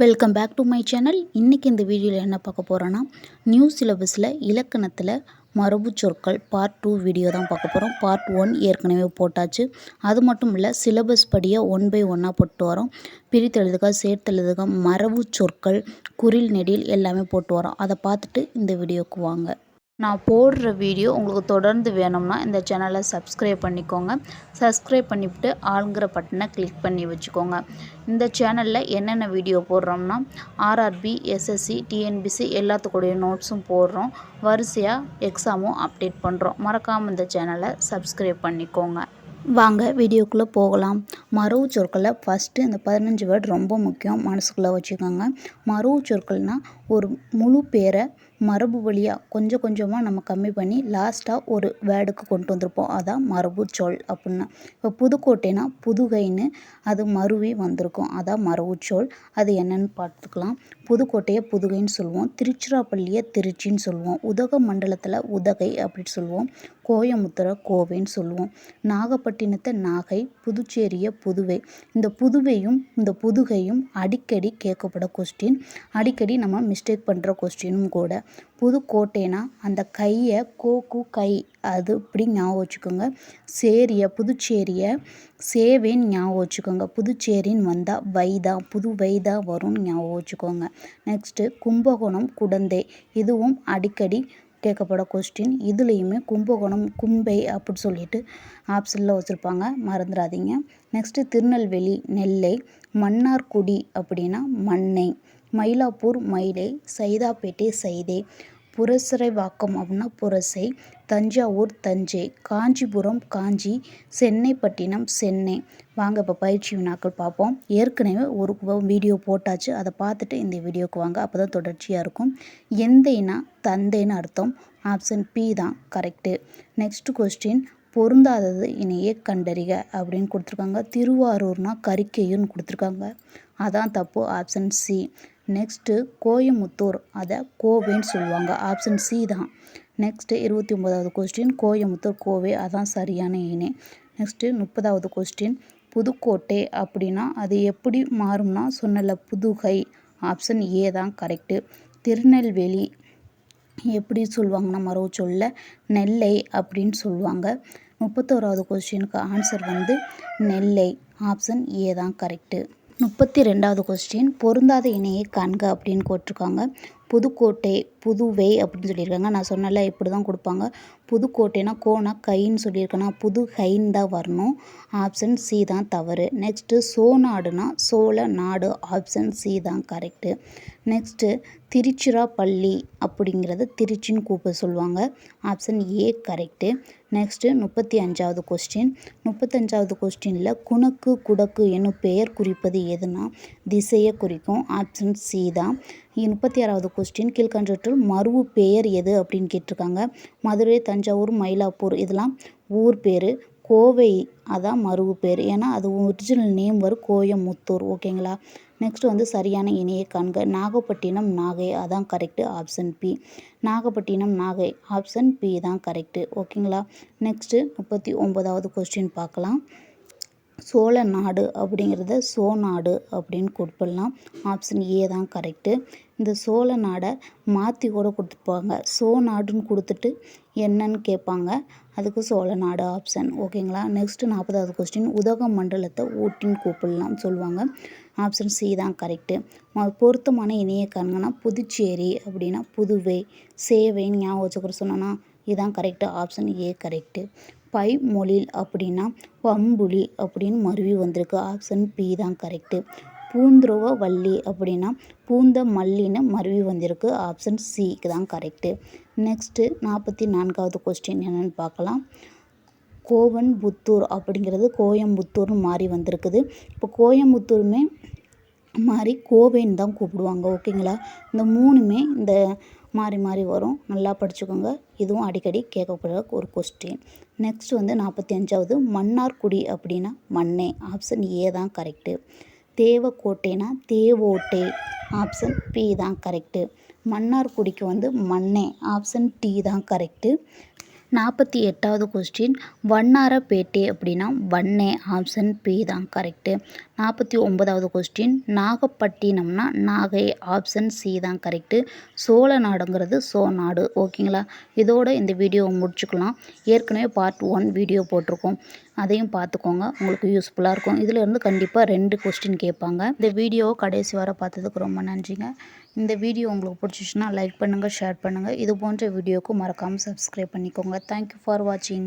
Welcome back to my channel இன்றைக்கி இந்த வீடியோவில் என்ன பார்க்க போகிறோன்னா நியூ சிலபஸில் இலக்கணத்தில் மரபு சொற்கள் பார்ட் டூ வீடியோ தான் பார்க்க போகிறோம் பார்ட் ஒன் ஏற்கனவே போட்டாச்சு. அது மட்டும் இல்லை சிலபஸ் படியாக ஒன் பை ஒன்னாக போட்டு வரோம். பிரித்தெழுதுக சேர்த்தெழுதுக மரபு சொற்கள் குரில் நெடில் எல்லாமே போட்டு வரோம். அதை பார்த்துட்டு இந்த வீடியோவுக்கு வாங்க. நான் போடுற வீடியோ உங்களுக்கு தொடர்ந்து வேணும்னா இந்த சேனலை சப்ஸ்கிரைப் பண்ணிக்கோங்க. சப்ஸ்கிரைப் பண்ணிவிட்டு ஆளுங்கிற பட்டனை கிளிக் பண்ணி வச்சுக்கோங்க. இந்த சேனலில் என்னென்ன வீடியோ போடுறோம்னா ஆர்ஆர்பி எஸ்எஸ்சி டிஎன்பிசி எல்லாத்துக்குடைய நோட்ஸும் போடுறோம். வரிசையாக எக்ஸாமும் அப்டேட் பண்ணுறோம் மறக்காமல் இந்த சேனலை சப்ஸ்கிரைப் பண்ணிக்கோங்க. வாங்க வீடியோக்குள்ளே போகலாம். மரவு சொற்களை ஃபஸ்ட்டு இந்த பதினஞ்சு வேர்டு ரொம்ப முக்கியம். மனசுக்குள்ளே வச்சுக்கோங்க. மரவு சொற்கள்னால் ஒரு முழு பேரை மரபு வழியாக கொஞ்சம் கொஞ்சமாக நம்ம கம்மி பண்ணி லாஸ்ட்டாக ஒரு வேர்டுக்கு கொண்டு வந்திருப்போம். அதான் மரபு சொல் அப்படின்னா. இப்போ புதுக்கோட்டைனா புதுகைன்னு அது மருவி வந்திருக்கும். அதான் மரபு சொல். அது என்னன்னு பார்த்துக்கலாம். புதுக்கோட்டையை புதுகைன்னு சொல்லுவோம். திருச்சிராப்பள்ளியை திருச்சின்னு சொல்லுவோம். உதக மண்டலத்தில் உதகை அப்படின்னு சொல்லுவோம். கோயமுத்தரை கோவைன்னு சொல்லுவோம். நாகப்பட்டினத்தை நாகை புதுச்சேரியை புதுவை. இந்த புதுவையும் இந்த புதுகையும் அடிக்கடி கேட்கப்பட கொஸ்டின் அடிக்கடி நம்ம மிஸ்டேக் பண்ணுற கொஸ்டினும் கூட. புதுக்கோட்டைனா அந்த கையை கோக்கு கை அது இப்படி ஞாபகம் வச்சுக்கோங்க. சேரியை புதுச்சேரியை சேவேன்னு ஞாபகம் வச்சுக்கோங்க. புதுச்சேரின்னு வந்தால் வைதா புது வைதா வரும்னு ஞாபகம் வச்சுக்கோங்க. நெக்ஸ்ட்டு கும்பகோணம் குடந்தை இதுவும் அடிக்கடி கேட்கப்பட கொஸ்டின் இதுலேயுமே கும்பகோணம் கும்பை அப்படின்னு சொல்லிட்டு ஆப்ஷனில் வச்சுருப்பாங்க. மறந்துடாதீங்க. நெக்ஸ்ட்டு திருநெல்வேலி நெல்லை மன்னார்குடி அப்படின்னா மண்ணை மயிலாப்பூர் மயிலை சைதாப்பேட்டை சைதை புரசரைவாக்கம் அப்படின்னா புரசை தஞ்சாவூர் தஞ்சை காஞ்சிபுரம் காஞ்சி சென்னைப்பட்டினம் சென்னை. வாங்க இப்போ பயிற்சி வினாக்கள் பார்ப்போம். ஏற்கனவே ஒரு வீடியோ போட்டாச்சு. அதை பார்த்துட்டு இந்த வீடியோவுக்கு வாங்க. அப்போ தான் தொடர்ச்சியாக இருக்கும். எந்தைனா தந்தைன்னு அர்த்தம். ஆப்ஷன் பி தான். கரெக்டு நெக்ஸ்ட் கொஸ்டின் பொருந்தாதது இணையே கண்டறிக அப்படின்னு கொடுத்துருக்காங்க. திருவாரூர்னா கறிக்கையுன்னு கொடுத்துருக்காங்க. அதான் தப்பு. Option C next Coimbatore. அதை கோவைன்னு சொல்லுவாங்க. ஆப்ஷன் சி தான். நெக்ஸ்ட்டு இருபத்தி ஒன்பதாவது கொஸ்டின் கோயமுத்தூர் கோவை. அதான் சரியான இணை நெக்ஸ்ட்டு முப்பதாவது கொஸ்டின் புதுக்கோட்டை அப்படின்னா அது எப்படி மாறும்னா சொன்னல புதுகை. ஆப்ஷன் ஏ தான் கரெக்டு திருநெல்வேலி எப்படி சொல்லுவாங்கன்னா மரோ சொல்ல நெல்லை அப்படின்னு சொல்லுவாங்க. முப்பத்தோராவது கொஸ்டினுக்கு ஆன்சர் வந்து நெல்லை. ஆப்ஷன் ஏ தான் கரெக்டு முப்பத்தி ரெண்டாவது கொஸ்டின் பொருந்தாத இணையை காண்க அப்படின்னு கேட்டிருக்காங்க புதுக்கோட்டை புதுவை அப்படின்னு சொல்லியிருக்காங்க. நான் சொன்னல இப்படி தான் கொடுப்பாங்க. புதுக்கோட்டைனா கோனா கைன்னு சொல்லியிருக்கேன்னா புது கைன்னு தான் வரணும். ஆப்ஷன் சி தான் தவறு. நெக்ஸ்ட்டு சோநாடுனா சோழ நாடு ஆப்ஷன் சி தான் கரெக்டு நெக்ஸ்ட்டு திருச்சிராப்பள்ளி அப்படிங்கிறத திருச்சின்னு கூப்பிட சொல்லுவாங்க. ஆப்ஷன் ஏ கரெக்டு நெக்ஸ்ட்டு முப்பத்தி அஞ்சாவது கொஸ்டின் முப்பத்தஞ்சாவது கொஸ்டினில் குணக்கு குடக்கு என்னும் பெயர் குறிப்பது எதுனா திசையை குறிக்கும். ஆப்ஷன் சி தான். முப்பத்தி ஆறாவது கொஸ்டின் கீழ்கண்டவற்றுள் மருவு பெயர் எது அப்படின்னு கேட்டிருக்காங்க. மதுரை தஞ்சாவூர் மயிலாப்பூர் இதெல்லாம் ஊர் பேர். கோவை அதான் மருவு பேர். ஏன்னா அது ஒரிஜினல் நேம் வரும். கோயமுத்தூர் ஓகேங்களா நெக்ஸ்ட் வந்து சரியான இணையை காண்க. நாகப்பட்டினம் நாகை. அதான் correct option B Nagapattinam Nagai. Option B தான் கரெக்டு ஓகேங்களா நெக்ஸ்ட்டு முப்பத்தி ஒன்பதாவது கொஸ்டின் பார்க்கலாம். சோழ நாடு அப்படிங்கிறத சோ நாடு அப்படின்னு கொடுப்பிடலாம் ஆப்ஷன் ஏ தான் கரெக்டு இந்த சோழ நாடை மாற்றி கூட கொடுத்துருப்பாங்க சோ நாடுன்னு கொடுத்துட்டு என்னன்னு கேட்பாங்க. அதுக்கு சோழ நாடு ஆப்ஷன் ஓகேங்களா நெக்ஸ்ட்டு நாற்பதாவது கொஸ்டின் உதக மண்டலத்தை ஊட்டின்னு கூப்பிடலாம் சொல்லுவாங்க. ஆப்ஷன் சி தான் கரெக்டு பொருத்தமான இணைய காண்கனா புதுச்சேரி அப்படின்னா புதுவை சேவைன்னு ஞாபகம் வச்சுக்கிற சொன்னோன்னா இதுதான் கரெக்டு ஆப்ஷன் ஏ கரெக்டு பைமொழில் அப்படின்னா பம்புலி அப்படின்னு மருவி வந்திருக்கு. ஆப்ஷன் பி தான் கரெக்டு பூந்துருவ வள்ளி அப்படின்னா பூந்த மல்லின்னு மருவி வந்திருக்கு. ஆப்ஷன் சிக்கு தான் கரெக்டு நெக்ஸ்ட்டு நாற்பத்தி நான்காவது கொஸ்டின் என்னென்னு பார்க்கலாம். கோவன் புத்தூர் அப்படிங்கிறது கோயம்புத்தூர்னு மாறி வந்திருக்குது. இப்போ கோயம்புத்தூருமே மாதிரி கோவைன்னு தான் கூப்பிடுவாங்க. ஓகேங்களா இந்த மூணுமே இந்த மாறி மாறி வரும். நல்லா படிச்சுக்கோங்க. இதுவும் அடிக்கடி கேட்கப்படுற ஒரு கொஸ்டின் நெக்ஸ்ட் வந்து நாற்பத்தி அஞ்சாவது மன்னார்குடி அப்படின்னா மண்ணே. ஆப்ஷன் ஏ தான் கரெக்டு தேவக்கோட்டைனா தேவோட்டை. ஆப்ஷன் பி தான் கரெக்டு மன்னார்குடிக்கு வந்து மண்ணே. ஆப்ஷன் டி தான் கரெக்டு நாற்பத்தி எட்டாவது கொஸ்டின் வண்ணாரப்பேட்டை அப்படின்னா வண்ணே ஆப்ஷன் பி தான் கரெக்டு நாற்பத்தி ஒன்பதாவது கொஸ்டின் நாகப்பட்டினம்னா நாகை ஆப்ஷன் சி தான் கரெக்டு சோழ நாடுங்கிறது சோ நாடு ஓகேங்களா இதோட இந்த வீடியோவை முடிச்சுக்கலாம். ஏற்கனவே பார்ட் ஒன் வீடியோ போட்டிருக்கோம். அதையும் பார்த்துக்கோங்க. உங்களுக்கு யூஸ்ஃபுல்லாக இருக்கும். இதில் இருந்து கண்டிப்பாக ரெண்டு கொஸ்டின் கேட்பாங்க. இந்த வீடியோவை கடைசி வர பார்த்ததுக்கு ரொம்ப நன்றிங்க. இந்த வீடியோ உங்களுக்கு பிடிச்சிச்சுன்னா லைக் பண்ணுங்கள் ஷேர் பண்ணுங்கள் இது போன்ற வீடியோவுக்கு மறக்காமல் சப்ஸ்கிரைப் பண்ணிக்கோங்க. தேங்க்யூ ஃபார் வாட்சிங்